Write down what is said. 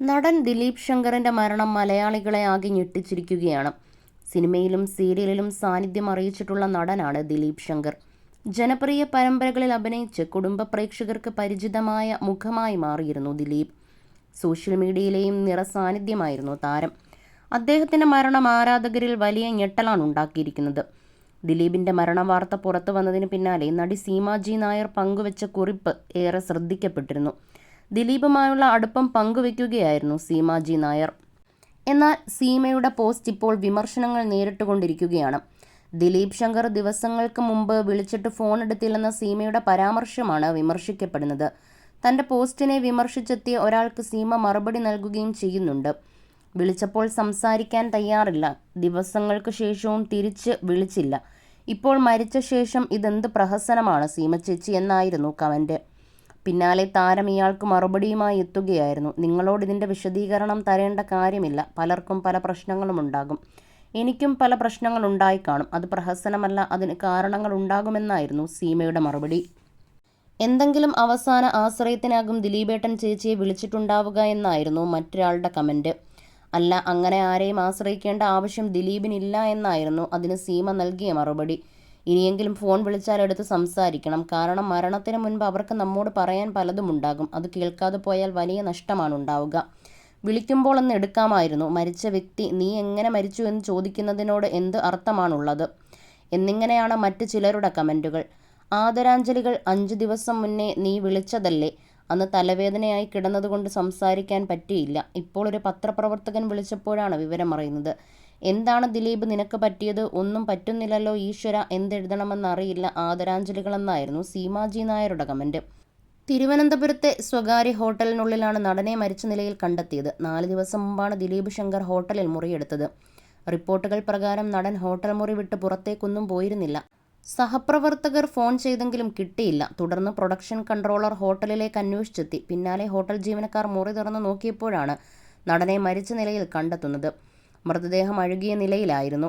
നടൻ ദിലീപ് ശങ്കറിന്റെ മരണം മലയാളികളെ ആകെ ഞെട്ടിച്ചിരിക്കുകയാണ്. സിനിമയിലും സീരിയലിലും സാന്നിധ്യം അറിയിച്ചിട്ടുള്ള നടനാണ് ദിലീപ് ശങ്കർ. ജനപ്രിയ പരമ്പരകളിൽ അഭിനയിച്ച് കുടുംബ പ്രേക്ഷകർക്ക് പരിചിതമായ മുഖമായി മാറിയിരുന്നു ദിലീപ്. സോഷ്യൽ മീഡിയയിലെയും നിറസാന്നിധ്യമായിരുന്നു താരം. അദ്ദേഹത്തിന്റെ മരണം ആരാധകരിൽ വലിയ ഞെട്ടലാണ് ഉണ്ടാക്കിയിരിക്കുന്നത്. ദിലീപിന്റെ മരണവാർത്ത പുറത്തു വന്നതിന് പിന്നാലെ നടി സീമാജി നായർ പങ്കുവച്ച കുറിപ്പ് ഏറെ ശ്രദ്ധിക്കപ്പെട്ടിരുന്നു. ദിലീപുമായുള്ള അടുപ്പം പങ്കുവെക്കുകയായിരുന്നു സീമാജി നായർ. എന്നാൽ സീമയുടെ പോസ്റ്റ് ഇപ്പോൾ വിമർശനങ്ങൾ നേരിട്ടുകൊണ്ടിരിക്കുകയാണ്. ദിലീപ് ശങ്കർ ദിവസങ്ങൾക്ക് മുമ്പ് വിളിച്ചിട്ട് ഫോൺ എടുത്തില്ലെന്ന സീമയുടെ പരാമർശമാണ് വിമർശിക്കപ്പെടുന്നത്. തന്റെ പോസ്റ്റിനെ വിമർശിച്ചെത്തിയ ഒരാൾക്ക് സീമ മറുപടി നൽകുകയും ചെയ്യുന്നുണ്ട്. വിളിച്ചപ്പോൾ സംസാരിക്കാൻ തയ്യാറില്ല. ദിവസങ്ങൾക്ക് ശേഷവും തിരിച്ച് വിളിച്ചില്ല. ഇപ്പോൾ മരിച്ച ശേഷം ഇതെന്ത് പ്രഹസനമാണ് സീമ ചേച്ചി എന്നായിരുന്നു കമന്റ്. പിന്നാലെ താരം ഇയാൾക്ക് മറുപടിയുമായി എത്തുകയായിരുന്നു. നിങ്ങളോട് ഇതിന്റെ വിശദീകരണം തരേണ്ട കാര്യമില്ല. പലർക്കും പല പ്രശ്നങ്ങളും ഉണ്ടാകും. എനിക്കും പല പ്രശ്നങ്ങൾ ഉണ്ടായി കാണും. അത് പ്രഹസനമല്ല അതിന് കാരണങ്ങൾ ഉണ്ടാകുമെന്നായിരുന്നു സീമയുടെ മറുപടി. എന്തെങ്കിലും അവസാന ആശ്രയത്തിനാകും ദിലീപേട്ടൻ ചേച്ചിയെ വിളിച്ചിട്ടുണ്ടാവുക എന്നായിരുന്നു മറ്റൊരാളുടെ കമന്റ് അല്ല അങ്ങനെ ആരെയും ആശ്രയിക്കേണ്ട ആവശ്യം ദിലീപിനില്ല എന്നായിരുന്നു അതിന് സീമ നൽകിയ മറുപടി. ഇനിയെങ്കിലും ഫോൺ വിളിച്ചാൽ എടുത്ത് സംസാരിക്കണം. കാരണം മരണത്തിന് മുൻപ് അവർക്ക് നമ്മോട് പറയാൻ പലതും ഉണ്ടാകും. അത് കേൾക്കാതെ പോയാൽ വലിയ നഷ്ടമാണ് ഉണ്ടാവുക. വിളിക്കുമ്പോൾ ഒന്ന് എടുക്കാമായിരുന്നു. മരിച്ച വ്യക്തി നീ എങ്ങനെ മരിച്ചു എന്ന് ചോദിക്കുന്നതിനോട് എന്ത് അർത്ഥമാണുള്ളത്? എന്നിങ്ങനെയാണ് മറ്റ് ചിലരുടെ കമന്റുകൾ ആദരാഞ്ജലികൾ അഞ്ച് ദിവസം മുന്നേ നീ വിളിച്ചതല്ലേ? അന്ന് തലവേദനയായി കിടന്നതുകൊണ്ട് സംസാരിക്കാൻ പറ്റിയില്ല. ഇപ്പോൾ ഒരു പത്രപ്രവർത്തകൻ വിളിച്ചപ്പോഴാണ് വിവരം അറിയുന്നത് എന്താണ് ദിലീപ് നിനക്ക് പറ്റിയത്? ഒന്നും പറ്റുന്നില്ലല്ലോ ഈശ്വര എന്തെഴുതണമെന്നറിയില്ല ആദരാഞ്ജലികളെന്നായിരുന്നു സീമാജി നായരുടെ കമന്റ് തിരുവനന്തപുരത്തെ സ്വകാര്യ ഹോട്ടലിനുള്ളിലാണ് നടനെ മരിച്ച നിലയിൽ കണ്ടെത്തിയത്. നാല് ദിവസം മുമ്പാണ് ദിലീപ് ശങ്കർ ഹോട്ടലിൽ മുറിയെടുത്തത്. റിപ്പോർട്ടുകൾ പ്രകാരം നടൻ ഹോട്ടൽ മുറി വിട്ട് പുറത്തേക്കൊന്നും പോയിരുന്നില്ല. സഹപ്രവർത്തകർ ഫോൺ ചെയ്തെങ്കിലും കിട്ടിയില്ല. തുടർന്ന് പ്രൊഡക്ഷൻ കൺട്രോളർ ഹോട്ടലിലേക്ക് അന്വേഷിച്ചെത്തി. പിന്നാലെ ഹോട്ടൽ ജീവനക്കാർ മുറി തുറന്ന് നോക്കിയപ്പോഴാണ് നടനെ മരിച്ച നിലയിൽ കണ്ടെത്തുന്നത്. മൃതദേഹം അഴുകിയ നിലയിലായിരുന്നു